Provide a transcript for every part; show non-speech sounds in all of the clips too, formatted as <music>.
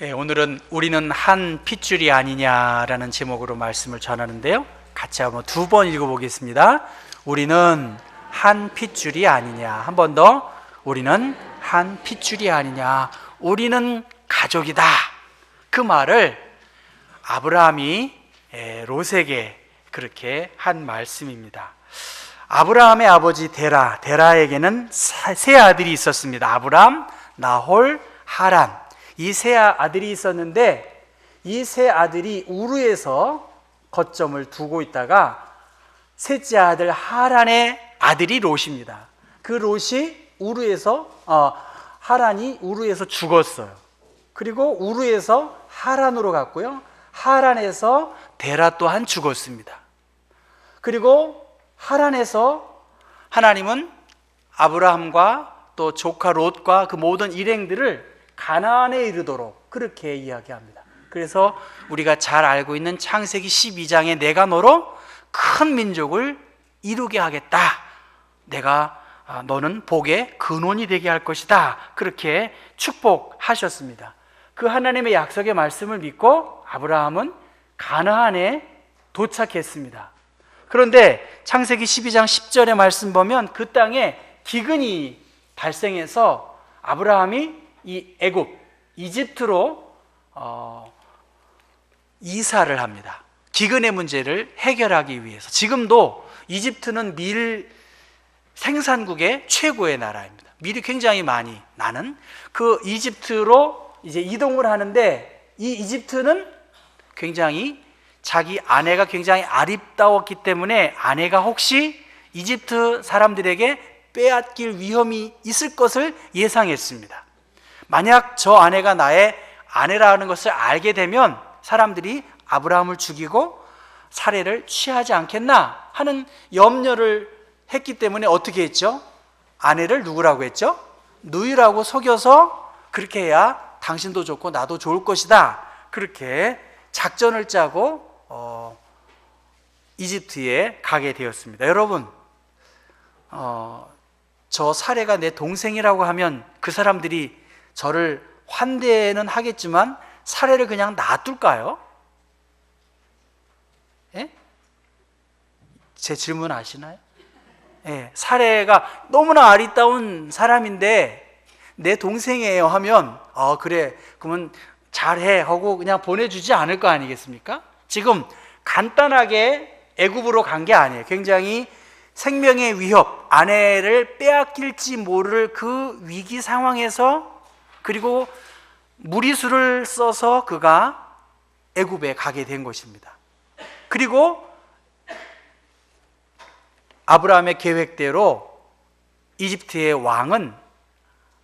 예, 오늘은 우리는 한 핏줄이 아니냐라는 제목으로 말씀을 전하는데요. 같이 한번 두 번 읽어보겠습니다. 우리는 한 핏줄이 아니냐. 한 번 더. 우리는 한 핏줄이 아니냐. 우리는 가족이다. 그 말을 아브라함이 예, 롯에게 그렇게 한 말씀입니다. 아브라함의 아버지 데라, 데라에게는 사- 세 아들이 있었습니다. 아브람, 나홀, 하란. 이 세 아들이 있었는데 이 세 아들이 우르에서 거점을 두고 있다가 셋째 아들 하란의 아들이 롯입니다. 그 롯이 우르에서 어, 하란이 우르에서 죽었어요. 그리고 우르에서 하란으로 갔고요. 하란에서 데라 또한 죽었습니다. 그리고 하란에서 하나님은 아브라함과 또 조카 롯과 그 모든 일행들을 가나안에 이르도록 그렇게 이야기합니다. 그래서 우리가 잘 알고 있는 창세기 12장에 내가 너로 큰 민족을 이루게 하겠다. 내가 아, 너는 복의 근원이 되게 할 것이다. 그렇게 축복하셨습니다. 그 하나님의 약속의 말씀을 믿고 아브라함은 가나안에 도착했습니다. 그런데 창세기 12장 10절의 말씀 보면 그 땅에 기근이 발생해서 아브라함이 이 애굽 이집트로 어, 이사를 합니다. 기근의 문제를 해결하기 위해서 지금도 이집트는 밀 생산국의 최고의 나라입니다. 밀이 굉장히 많이 나는 그 이집트로 이제 이동을 하는데 이 이집트는 굉장히 자기 아내가 굉장히 아립다웠기 때문에 아내가 혹시 이집트 사람들에게 빼앗길 위험이 있을 것을 예상했습니다. 만약 저 아내가 나의 아내라는 것을 알게 되면 사람들이 아브라함을 죽이고 살해를 취하지 않겠나 하는 염려를 했기 때문에 어떻게 했죠? 아내를 누구라고 했죠? 누이라고 속여서 그렇게 해야 당신도 좋고 나도 좋을 것이다. 그렇게 작전을 짜고 어, 이집트에 가게 되었습니다. 여러분, 어, 저 사례가 내 동생이라고 하면 그 사람들이 저를 환대는 하겠지만 사례를 그냥 놔둘까요? 예? 제 질문 아시나요? 예, 사례가 너무나 아리따운 사람인데 내 동생이에요 하면 어 그래 그러면 잘해 하고 그냥 보내주지 않을 거 아니겠습니까? 지금 간단하게 애굽으로 간 게 아니에요. 굉장히 생명의 위협, 아내를 빼앗길지 모를 그 위기 상황에서 그리고 무리수를 써서 그가 애굽에 가게 된 것입니다. 그리고 아브라함의 계획대로 이집트의 왕은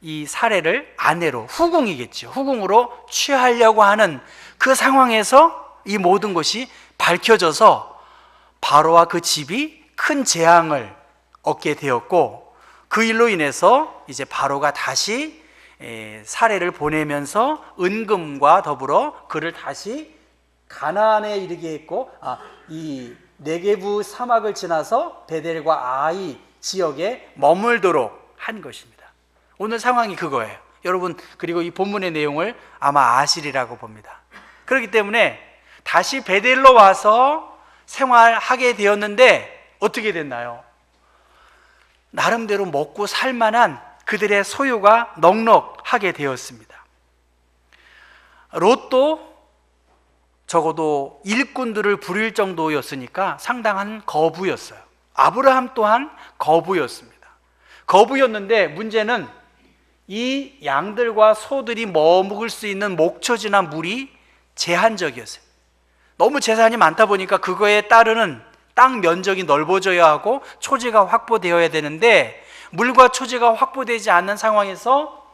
이 사례를 아내로 후궁이겠죠. 후궁으로 취하려고 하는 그 상황에서 이 모든 것이 밝혀져서 바로와 그 집이 큰 재앙을 얻게 되었고 그 일로 인해서 이제 바로가 다시 에, 사례를 보내면서 은금과 더불어 그를 다시 가나안에 이르게 했고 아, 이 네게부 사막을 지나서 베델과 아이 지역에 머물도록 한 것입니다. 오늘 상황이 그거예요. 여러분 그리고 이 본문의 내용을 아마 아시리라고 봅니다. 그렇기 때문에 다시 베델로 와서 생활하게 되었는데 어떻게 됐나요? 나름대로 먹고 살 만한 그들의 소유가 넉넉하게 되었습니다. 롯도 적어도 일꾼들을 부릴 정도였으니까 상당한 거부였어요. 아브라함 또한 거부였습니다. 거부였는데 문제는 이 양들과 소들이 머묵을 수 있는 목초지나 물이 제한적이었어요. 너무 재산이 많다 보니까 그거에 따르는 땅 면적이 넓어져야 하고 초지가 확보되어야 되는데 물과 초지가 확보되지 않는 상황에서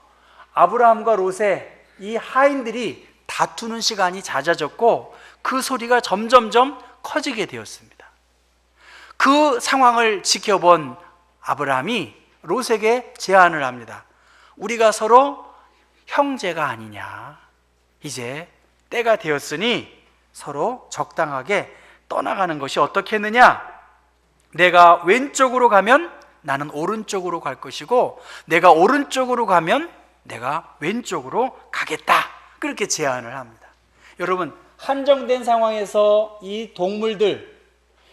아브라함과 롯의 이 하인들이 다투는 시간이 잦아졌고 그 소리가 점점점 커지게 되었습니다. 그 상황을 지켜본 아브라함이 롯에게 제안을 합니다. 우리가 서로 형제가 아니냐. 이제 때가 되었으니 서로 적당하게 떠나가는 것이 어떻겠느냐? 내가 왼쪽으로 가면 나는 오른쪽으로 갈 것이고 내가 오른쪽으로 가면 내가 왼쪽으로 가겠다 그렇게 제안을 합니다. 여러분, 한정된 상황에서 이 동물들,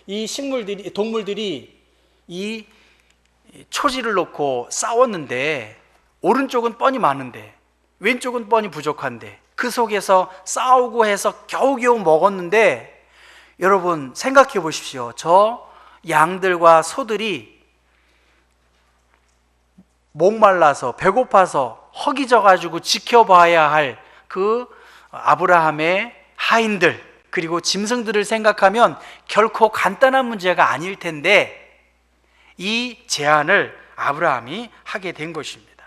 이 식물들이, 동물들이 이 초지를 놓고 싸웠는데, 오른쪽은 뻔히 많은데, 왼쪽은 뻔히 부족한데, 그 속에서 싸우고 해서 겨우겨우 먹었는데, 여러분, 생각해 보십시오. 저 양들과 소들이 목말라서 배고파서 허기져 가지고 지켜봐야 할 그 아브라함의 하인들 그리고 짐승들을 생각하면 결코 간단한 문제가 아닐 텐데 이 제안을 아브라함이 하게 된 것입니다.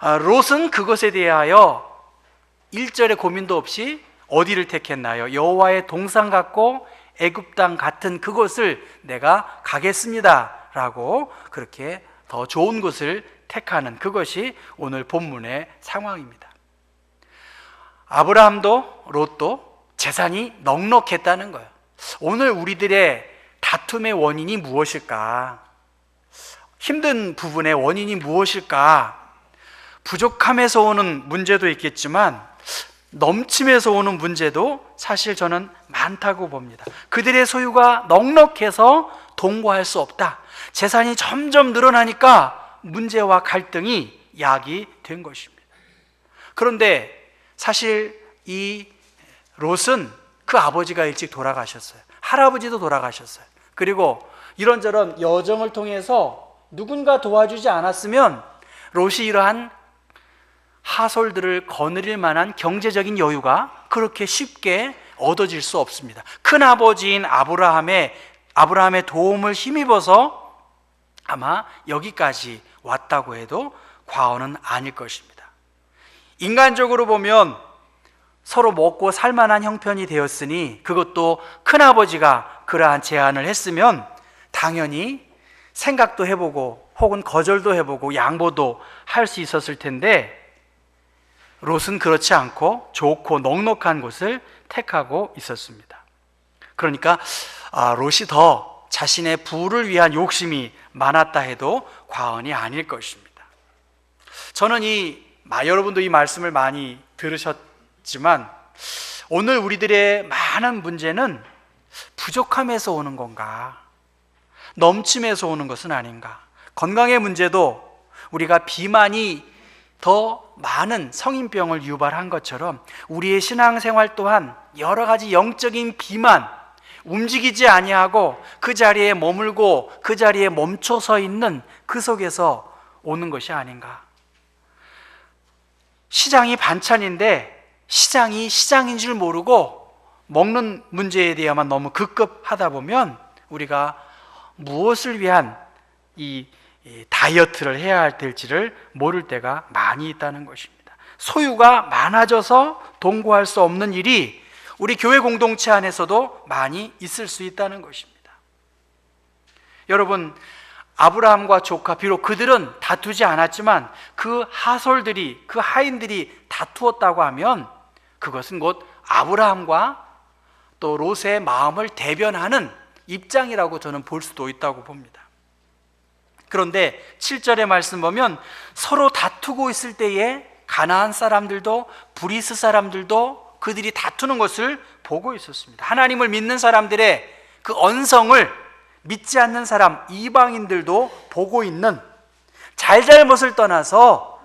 아, 롯은 그것에 대하여 일절의 고민도 없이 어디를 택했나요? 여호와의 동상 같고 애굽 땅 같은 그곳을 내가 가겠습니다라고 그렇게 더 좋은 곳을 택하는 그것이 오늘 본문의 상황입니다. 아브라함도 롯도 재산이 넉넉했다는 거예요. 오늘 우리들의 다툼의 원인이 무엇일까? 힘든 부분의 원인이 무엇일까? 부족함에서 오는 문제도 있겠지만 넘침에서 오는 문제도 사실 저는 많다고 봅니다. 그들의 소유가 넉넉해서 동거할 수 없다. 재산이 점점 늘어나니까 문제와 갈등이 야기된 것입니다. 그런데 사실 이 롯은 그 아버지가 일찍 돌아가셨어요. 할아버지도 돌아가셨어요. 그리고 이런저런 여정을 통해서 누군가 도와주지 않았으면 롯이 이러한 하솔들을 거느릴 만한 경제적인 여유가 그렇게 쉽게 얻어질 수 없습니다. 큰 아버지인 아브라함의 아브라함의 도움을 힘입어서 아마 여기까지 왔다고 해도 과언은 아닐 것입니다. 인간적으로 보면 서로 먹고 살만한 형편이 되었으니 그것도 큰 아버지가 그러한 제안을 했으면 당연히 생각도 해보고 혹은 거절도 해보고 양보도 할 수 있었을 텐데 롯은 그렇지 않고 좋고 넉넉한 곳을 택하고 있었습니다. 그러니까 아, 롯이 더 자신의 부를 위한 욕심이 많았다 해도 과언이 아닐 것입니다. 저는 이 마, 여러분도 이 말씀을 많이 들으셨지만 오늘 우리들의 많은 문제는 부족함에서 오는 건가? 넘침에서 오는 것은 아닌가? 건강의 문제도 우리가 비만이 더 많은 성인병을 유발한 것처럼 우리의 신앙생활 또한 여러 가지 영적인 비만, 움직이지 아니하고 그 자리에 머물고 그 자리에 멈춰 서 있는 그 속에서 오는 것이 아닌가. 시장이 반찬인데 시장이 시장인 줄 모르고 먹는 문제에 대해만 너무 급급하다 보면 우리가 무엇을 위한 이 다이어트를 해야 될지를 모를 때가 많이 있다는 것입니다. 소유가 많아져서 동거할 수 없는 일이 우리 교회 공동체 안에서도 많이 있을 수 있다는 것입니다. 여러분, 아브라함과 조카, 비록 그들은 다투지 않았지만 그 하솔들이, 그 하인들이 다투었다고 하면 그것은 곧 아브라함과 또 롯의 마음을 대변하는 입장이라고 저는 볼 수도 있다고 봅니다. 그런데 7절의 말씀 보면 서로 다투고 있을 때에 가나안 사람들도 브리스 사람들도 그들이 다투는 것을 보고 있었습니다. 하나님을 믿는 사람들의 그 언성을 믿지 않는 사람 이방인들도 보고 있는 잘잘못을 떠나서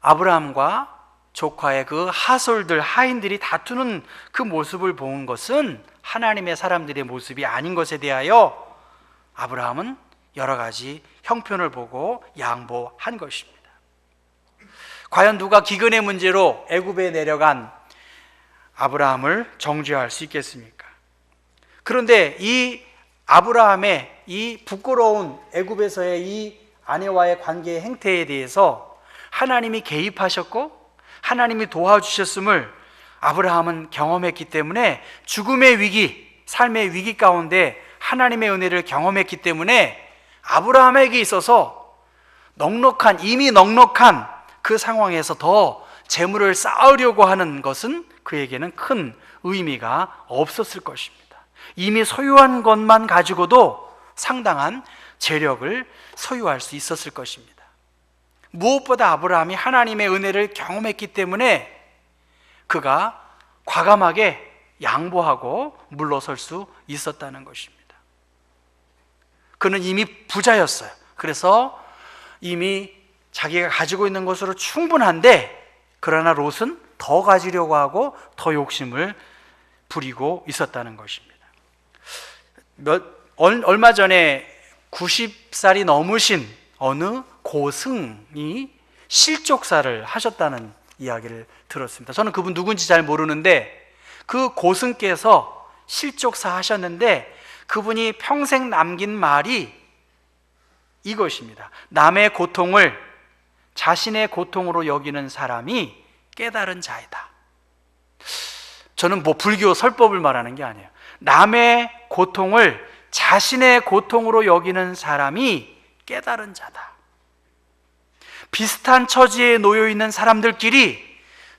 아브라함과 조카의 그 하솔들 하인들이 다투는 그 모습을 본 것은 하나님의 사람들의 모습이 아닌 것에 대하여 아브라함은 여러 가지 형편을 보고 양보한 것입니다. 과연 누가 기근의 문제로 애굽에 내려간 아브라함을 정죄할 수 있겠습니까? 그런데 이 아브라함의 이 부끄러운 애굽에서의 이 아내와의 관계의 행태에 대해서 하나님이 개입하셨고 하나님이 도와주셨음을 아브라함은 경험했기 때문에 죽음의 위기, 삶의 위기 가운데 하나님의 은혜를 경험했기 때문에 아브라함에게 있어서 넉넉한 이미 넉넉한 그 상황에서 더 재물을 쌓으려고 하는 것은 그에게는 큰 의미가 없었을 것입니다. 이미 소유한 것만 가지고도 상당한 재력을 소유할 수 있었을 것입니다. 무엇보다 아브라함이 하나님의 은혜를 경험했기 때문에 그가 과감하게 양보하고 물러설 수 있었다는 것입니다. 그는 이미 부자였어요. 그래서 이미 자기가 가지고 있는 것으로 충분한데 그러나 롯은 더 가지려고 하고 더 욕심을 부리고 있었다는 것입니다. 몇, 얼, 얼마 전에 90살이 넘으신 어느 고승이 실족사를 하셨다는 이야기를 들었습니다. 저는 그분 누군지 잘 모르는데 그 고승께서 실족사 하셨는데 그분이 평생 남긴 말이 이것입니다. 남의 고통을 자신의 고통으로 여기는 사람이 깨달은 자이다. 저는 뭐 불교 설법을 말하는 게 아니에요. 남의 고통을 자신의 고통으로 여기는 사람이 깨달은 자다. 비슷한 처지에 놓여 있는 사람들끼리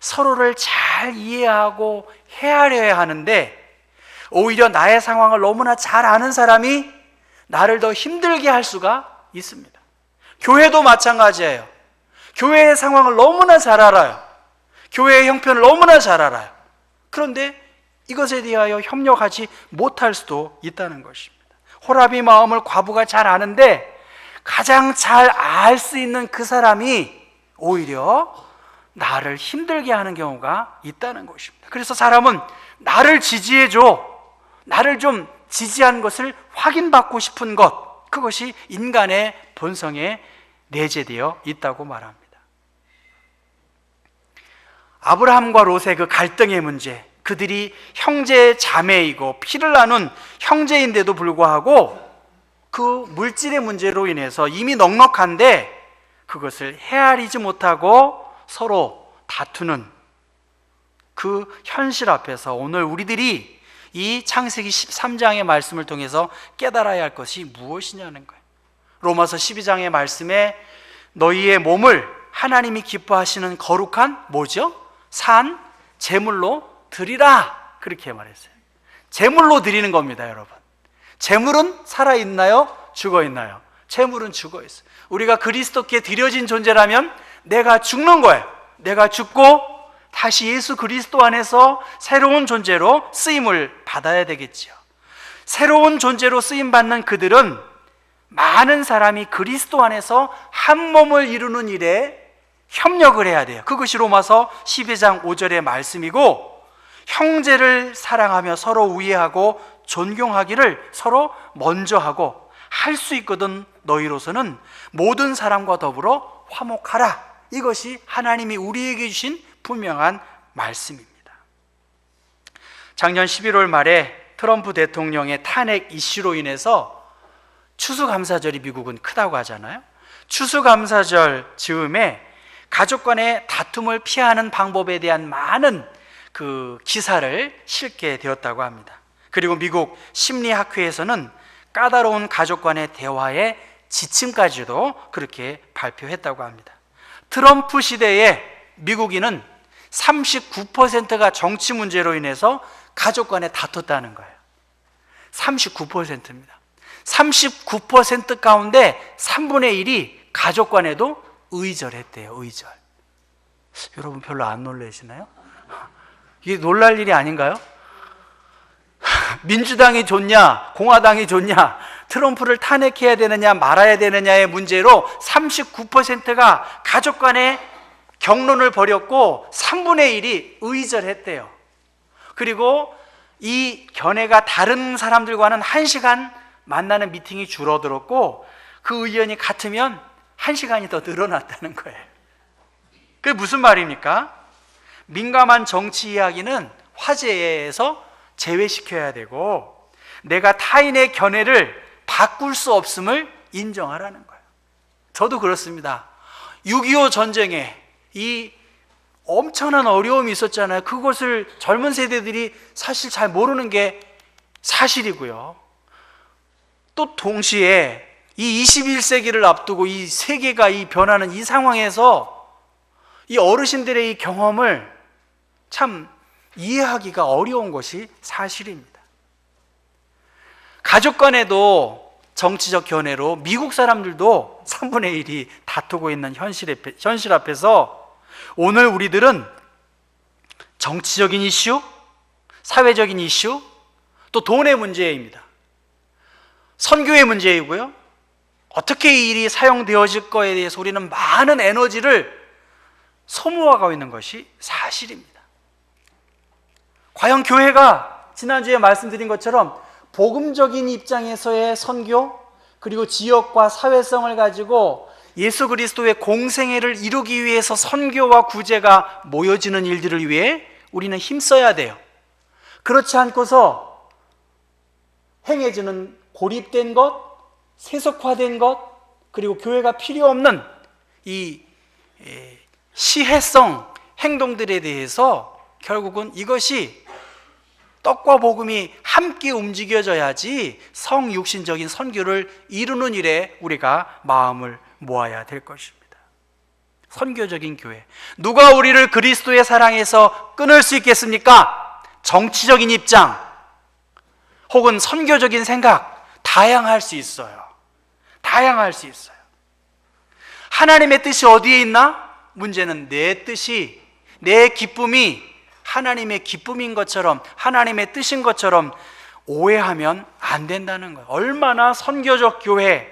서로를 잘 이해하고 헤아려야 하는데 오히려 나의 상황을 너무나 잘 아는 사람이 나를 더 힘들게 할 수가 있습니다. 교회도 마찬가지예요. 교회의 상황을 너무나 잘 알아요. 교회의 형편을 너무나 잘 알아요. 그런데 이것에 대하여 협력하지 못할 수도 있다는 것입니다. 호랍이 마음을 과부가 잘 아는데 가장 잘 알 수 있는 그 사람이 오히려 나를 힘들게 하는 경우가 있다는 것입니다. 그래서 사람은 나를 지지해줘. 나를 좀 지지한 것을 확인받고 싶은 것. 그것이 인간의 본성에 내재되어 있다고 말합니다. 아브라함과 롯의 그 갈등의 문제, 그들이 형제 자매이고 피를 나눈 형제인데도 불구하고 그 물질의 문제로 인해서 이미 넉넉한데 그것을 헤아리지 못하고 서로 다투는 그 현실 앞에서 오늘 우리들이 이 창세기 13장의 말씀을 통해서 깨달아야 할 것이 무엇이냐는 거예요. 로마서 12장의 말씀에 너희의 몸을 하나님이 기뻐하시는 거룩한 뭐죠? 산 제물로 드리라 그렇게 말했어요. 제물로 드리는 겁니다, 여러분. 제물은 살아 있나요? 죽어 있나요? 제물은 죽어 있어요. 우리가 그리스도께 드려진 존재라면 내가 죽는 거예요. 내가 죽고 다시 예수 그리스도 안에서 새로운 존재로 쓰임을 받아야 되겠지요. 새로운 존재로 쓰임 받는 그들은 많은 사람이 그리스도 안에서 한 몸을 이루는 일에 협력을 해야 돼요. 그것이 로마서 12장 5절의 말씀이고 형제를 사랑하며 서로 우애하고 존경하기를 서로 먼저 하고 할 수 있거든 너희로서는 모든 사람과 더불어 화목하라. 이것이 하나님이 우리에게 주신 분명한 말씀입니다. 작년 11월 말에 트럼프 대통령의 탄핵 이슈로 인해서 추수감사절이 미국은 크다고 하잖아요. 추수감사절 즈음에 가족 간의 다툼을 피하는 방법에 대한 많은 그 기사를 실게 되었다고 합니다. 그리고 미국 심리학회에서는 까다로운 가족 간의 대화의 지침까지도 그렇게 발표했다고 합니다. 트럼프 시대에 미국인은 39%가 정치 문제로 인해서 가족 간에 다퉜다는 거예요. 39%입니다. 39% 가운데 3분의 1이 가족 간에도 의절했대요, 의절. 여러분 별로 안 놀라시나요? <laughs> 이게 놀랄 일이 아닌가요? <laughs> 민주당이 좋냐, 공화당이 좋냐, 트럼프를 탄핵해야 되느냐, 말아야 되느냐의 문제로 39%가 가족 간에 경론을 벌였고 3분의 1이 의절했대요. 그리고 이 견해가 다른 사람들과는 1시간 만나는 미팅이 줄어들었고 그 의견이 같으면 1시간이 더 늘어났다는 거예요. 그게 무슨 말입니까? 민감한 정치 이야기는 화제에서 제외시켜야 되고 내가 타인의 견해를 바꿀 수 없음을 인정하라는 거예요. 저도 그렇습니다. 6.25 전쟁에 이 엄청난 어려움이 있었잖아요. 그것을 젊은 세대들이 사실 잘 모르는 게 사실이고요. 또 동시에 이 21세기를 앞두고 이 세계가 이 변하는 이 상황에서 이 어르신들의 이 경험을 참 이해하기가 어려운 것이 사실입니다. 가족 간에도 정치적 견해로 미국 사람들도 3분의 1이 다투고 있는 현실, 앞에, 현실 앞에서 오늘 우리들은 정치적인 이슈, 사회적인 이슈, 또 돈의 문제입니다. 선교의 문제이고요. 어떻게 이 일이 사용되어질 거에 대해서 우리는 많은 에너지를 소모하고 있는 것이 사실입니다. 과연 교회가 지난주에 말씀드린 것처럼 복음적인 입장에서의 선교 그리고 지역과 사회성을 가지고 예수 그리스도의 공생애를 이루기 위해서 선교와 구제가 모여지는 일들을 위해 우리는 힘써야 돼요. 그렇지 않고서 행해지는 고립된 것, 세속화된 것, 그리고 교회가 필요 없는 이 에, 시혜성 행동들에 대해서 결국은 이것이 떡과 복음이 함께 움직여져야지 성육신적인 선교를 이루는 일에 우리가 마음을 모아야 될 것입니다. 선교적인 교회. 누가 우리를 그리스도의 사랑에서 끊을 수 있겠습니까? 정치적인 입장 혹은 선교적인 생각 다양할 수 있어요. 다양할 수 있어요. 하나님의 뜻이 어디에 있나? 문제는 내 뜻이 내 기쁨이 하나님의 기쁨인 것처럼 하나님의 뜻인 것처럼 오해하면 안 된다는 거예요. 얼마나 선교적 교회,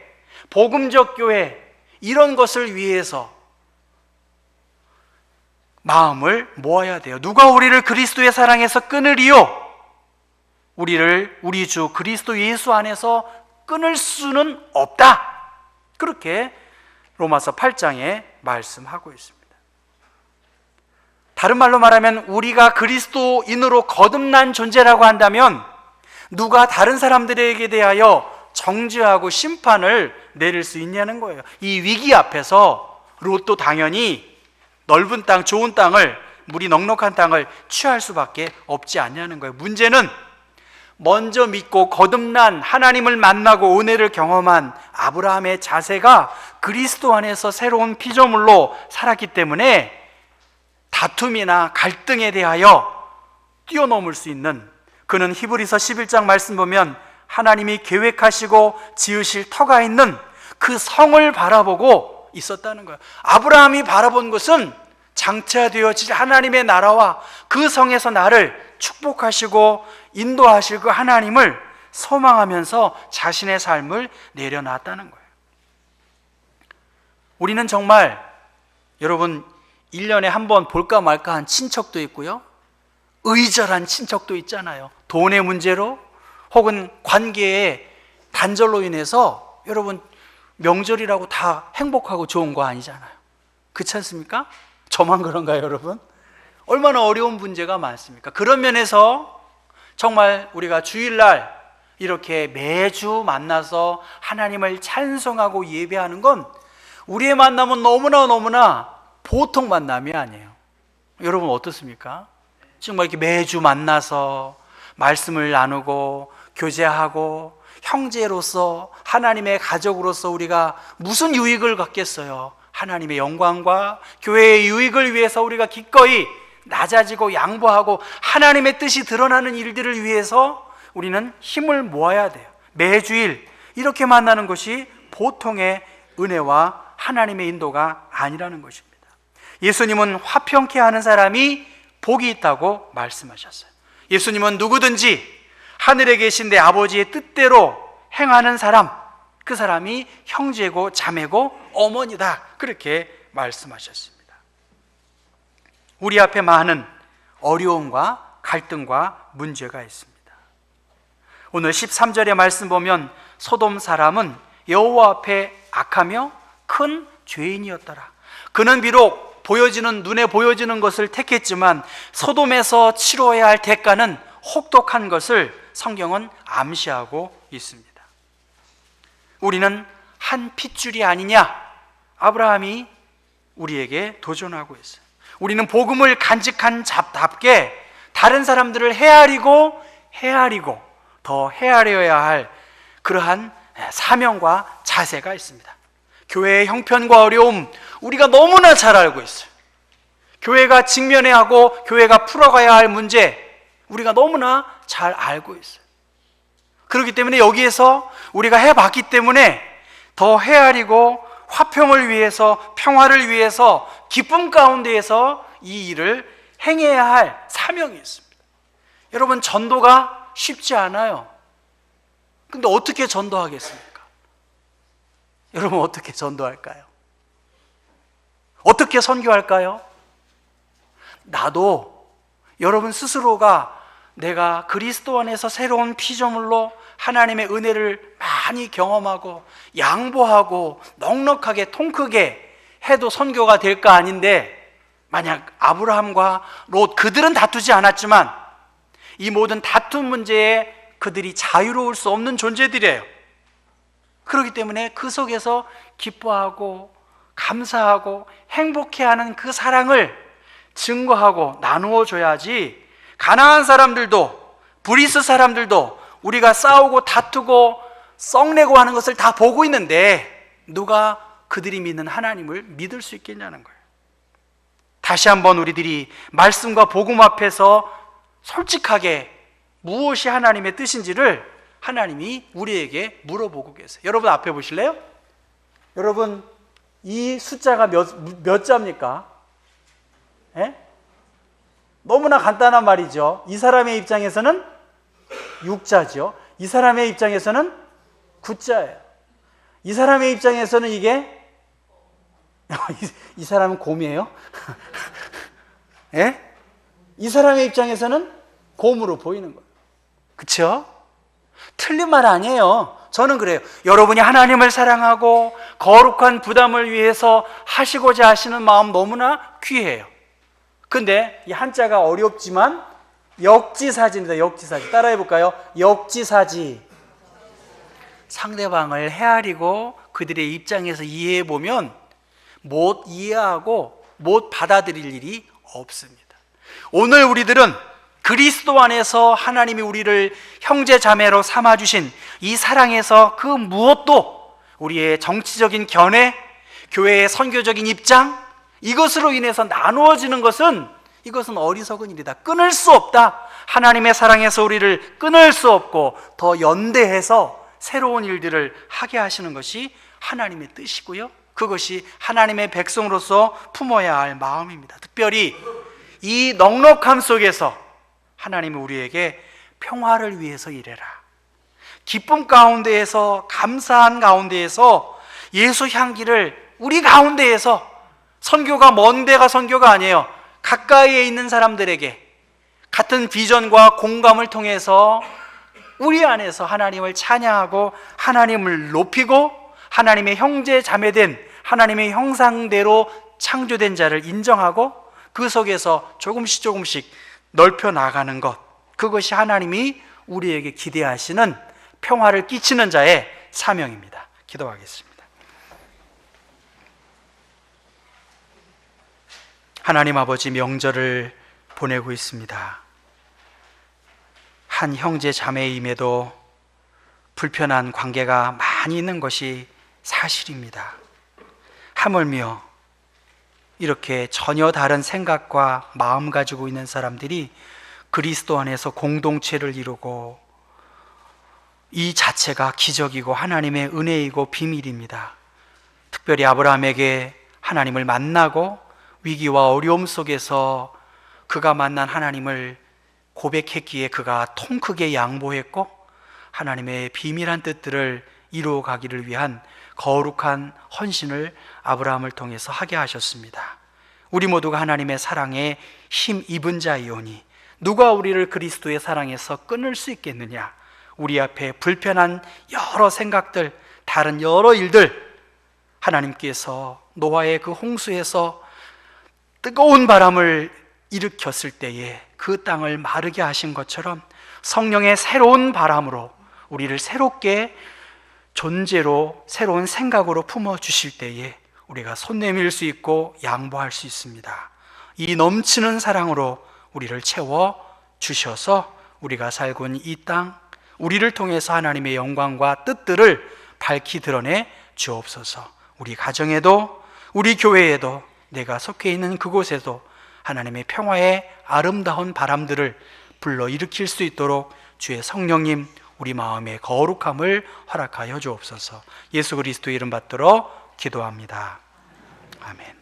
복음적 교회 이런 것을 위해서 마음을 모아야 돼요. 누가 우리를 그리스도의 사랑에서 끊으리요? 우리를 우리 주 그리스도 예수 안에서 끊을 수는 없다. 그렇게 로마서 8장에 말씀하고 있습니다. 다른 말로 말하면 우리가 그리스도인으로 거듭난 존재라고 한다면 누가 다른 사람들에게 대하여 정죄하고 심판을 내릴 수 있냐는 거예요. 이 위기 앞에서 롯도 당연히 넓은 땅, 좋은 땅을 물이 넉넉한 땅을 취할 수밖에 없지 않냐는 거예요. 문제는 먼저 믿고 거듭난 하나님을 만나고 은혜를 경험한 아브라함의 자세가 그리스도 안에서 새로운 피조물로 살았기 때문에 다툼이나 갈등에 대하여 뛰어넘을 수 있는 그는 히브리서 11장 말씀 보면 하나님이 계획하시고 지으실 터가 있는 그 성을 바라보고 있었다는 거예요. 아브라함이 바라본 것은 장차되어질 하나님의 나라와 그 성에서 나를 축복하시고 인도하실 그 하나님을 소망하면서 자신의 삶을 내려놨다는 거예요. 우리는 정말 여러분 1년에 한 번 볼까 말까 한 친척도 있고요. 의절한 친척도 있잖아요. 돈의 문제로 혹은 관계의 단절로 인해서 여러분 명절이라고 다 행복하고 좋은 거 아니잖아요. 그렇지 않습니까? 저만 그런가요, 여러분? 얼마나 어려운 문제가 많습니까? 그런 면에서 정말 우리가 주일날 이렇게 매주 만나서 하나님을 찬송하고 예배하는 건 우리의 만남은 너무나 너무나 보통 만남이 아니에요. 여러분 어떻습니까? 정말 이렇게 매주 만나서 말씀을 나누고 교제하고 형제로서 하나님의 가족으로서 우리가 무슨 유익을 갖겠어요? 하나님의 영광과 교회의 유익을 위해서 우리가 기꺼이 낮아지고 양보하고 하나님의 뜻이 드러나는 일들을 위해서 우리는 힘을 모아야 돼요. 매주일 이렇게 만나는 것이 보통의 은혜와 하나님의 인도가 아니라는 것입니다. 예수님은 화평케 하는 사람이 복이 있다고 말씀하셨어요. 예수님은 누구든지 하늘에 계신 내 아버지의 뜻대로 행하는 사람, 그 사람이 형제고 자매고 어머니다. 그렇게 말씀하셨습니다. 우리 앞에 많은 어려움과 갈등과 문제가 있습니다. 오늘 13절의 말씀 보면 소돔 사람은 여호와 앞에 악하며 큰 죄인이었더라. 그는 비록 보여지는 눈에 보여지는 것을 택했지만 소돔에서 치러야 할 대가는 혹독한 것을 성경은 암시하고 있습니다. 우리는 한 핏줄이 아니냐? 아브라함이 우리에게 도전하고 있어요. 우리는 복음을 간직한 잡답게 다른 사람들을 헤아리고 헤아리고 더 헤아려야 할 그러한 사명과 자세가 있습니다. 교회의 형편과 어려움 우리가 너무나 잘 알고 있어요. 교회가 직면해야 하고 교회가 풀어가야 할 문제 우리가 너무나 잘 알고 있어요. 그렇기 때문에 여기에서 우리가 해봤기 때문에 더 헤아리고 화평을 위해서 평화를 위해서 기쁨 가운데에서 이 일을 행해야 할 사명이 있습니다. 여러분 전도가 쉽지 않아요. 근데 어떻게 전도하겠습니까? 여러분 어떻게 전도할까요? 어떻게 선교할까요? 나도 여러분 스스로가 내가 그리스도 안에서 새로운 피조물로 하나님의 은혜를 많이 경험하고 양보하고 넉넉하게 통 크게 해도 선교가 될까 아닌데 만약 아브라함과 롯 그들은 다투지 않았지만 이 모든 다툼 문제에 그들이 자유로울 수 없는 존재들이에요. 그렇기 때문에 그 속에서 기뻐하고 감사하고 행복해하는 그 사랑을 증거하고 나누어 줘야지 가나안 사람들도 브리스 사람들도 우리가 싸우고 다투고 썩내고 하는 것을 다 보고 있는데 누가 그들이 믿는 하나님을 믿을 수 있겠냐는 거예요. 다시 한번 우리들이 말씀과 복음 앞에서 솔직하게 무엇이 하나님의 뜻인지를 하나님이 우리에게 물어보고 계세요. 여러분 앞에 보실래요? 여러분 이 숫자가 몇, 몇 자입니까? 예? 너무나 간단한 말이죠. 이 사람의 입장에서는 6자죠. 이 사람의 입장에서는 9자예요. 이 사람의 입장에서는 이게 <laughs> 이 사람은 곰이에요? <laughs> 예? 이 사람의 입장에서는 곰으로 보이는 거예요. 그쵸? 틀린 말 아니에요. 저는 그래요. 여러분이 하나님을 사랑하고 거룩한 부담을 위해서 하시고자 하시는 마음 너무나 귀해요. 근데 이 한자가 어렵지만 역지사지입니다. 역지사지. 따라해 볼까요? 역지사지. 상대방을 헤아리고 그들의 입장에서 이해해 보면 못 이해하고 못 받아들일 일이 없습니다. 오늘 우리들은 그리스도 안에서 하나님이 우리를 형제 자매로 삼아 주신 이 사랑에서 그 무엇도 우리의 정치적인 견해, 교회의 선교적인 입장 이것으로 인해서 나누어지는 것은 이것은 어리석은 일이다. 끊을 수 없다. 하나님의 사랑에서 우리를 끊을 수 없고 더 연대해서 새로운 일들을 하게 하시는 것이 하나님의 뜻이고요. 그것이 하나님의 백성으로서 품어야 할 마음입니다. 특별히 이 넉넉함 속에서 하나님은 우리에게 평화를 위해서 일해라. 기쁨 가운데에서 감사한 가운데에서 예수 향기를 우리 가운데에서 선교가 먼 데가 선교가 아니에요. 가까이에 있는 사람들에게 같은 비전과 공감을 통해서 우리 안에서 하나님을 찬양하고 하나님을 높이고 하나님의 형제 자매된 하나님의 형상대로 창조된 자를 인정하고 그 속에서 조금씩 조금씩 넓혀 나가는 것 그것이 하나님이 우리에게 기대하시는 평화를 끼치는 자의 사명입니다. 기도하겠습니다. 하나님 아버지 명절을 보내고 있습니다. 한 형제 자매임에도 불편한 관계가 많이 있는 것이 사실입니다. 하물며 이렇게 전혀 다른 생각과 마음 가지고 있는 사람들이 그리스도 안에서 공동체를 이루고 이 자체가 기적이고 하나님의 은혜이고 비밀입니다. 특별히 아브라함에게 하나님을 만나고 위기와 어려움 속에서 그가 만난 하나님을 고백했기에 그가 통 크게 양보했고 하나님의 비밀한 뜻들을 이루어 가기를 위한 거룩한 헌신을 아브라함을 통해서 하게 하셨습니다. 우리 모두가 하나님의 사랑에 힘 입은 자이오니 누가 우리를 그리스도의 사랑에서 끊을 수 있겠느냐? 우리 앞에 불편한 여러 생각들, 다른 여러 일들 하나님께서 노아의 그 홍수에서 뜨거운 바람을 일으켰을 때에 그 땅을 마르게 하신 것처럼 성령의 새로운 바람으로 우리를 새롭게 존재로 새로운 생각으로 품어 주실 때에 우리가 손 내밀 수 있고 양보할 수 있습니다. 이 넘치는 사랑으로 우리를 채워 주셔서 우리가 살고 있는 이 땅, 우리를 통해서 하나님의 영광과 뜻들을 밝히 드러내 주옵소서. 우리 가정에도 우리 교회에도 내가 속해 있는 그곳에도 하나님의 평화의 아름다운 바람들을 불러 일으킬 수 있도록 주의 성령님 우리 마음의 거룩함을 허락하여 주옵소서. 예수 그리스도 이름 받들어 기도합니다. 아멘.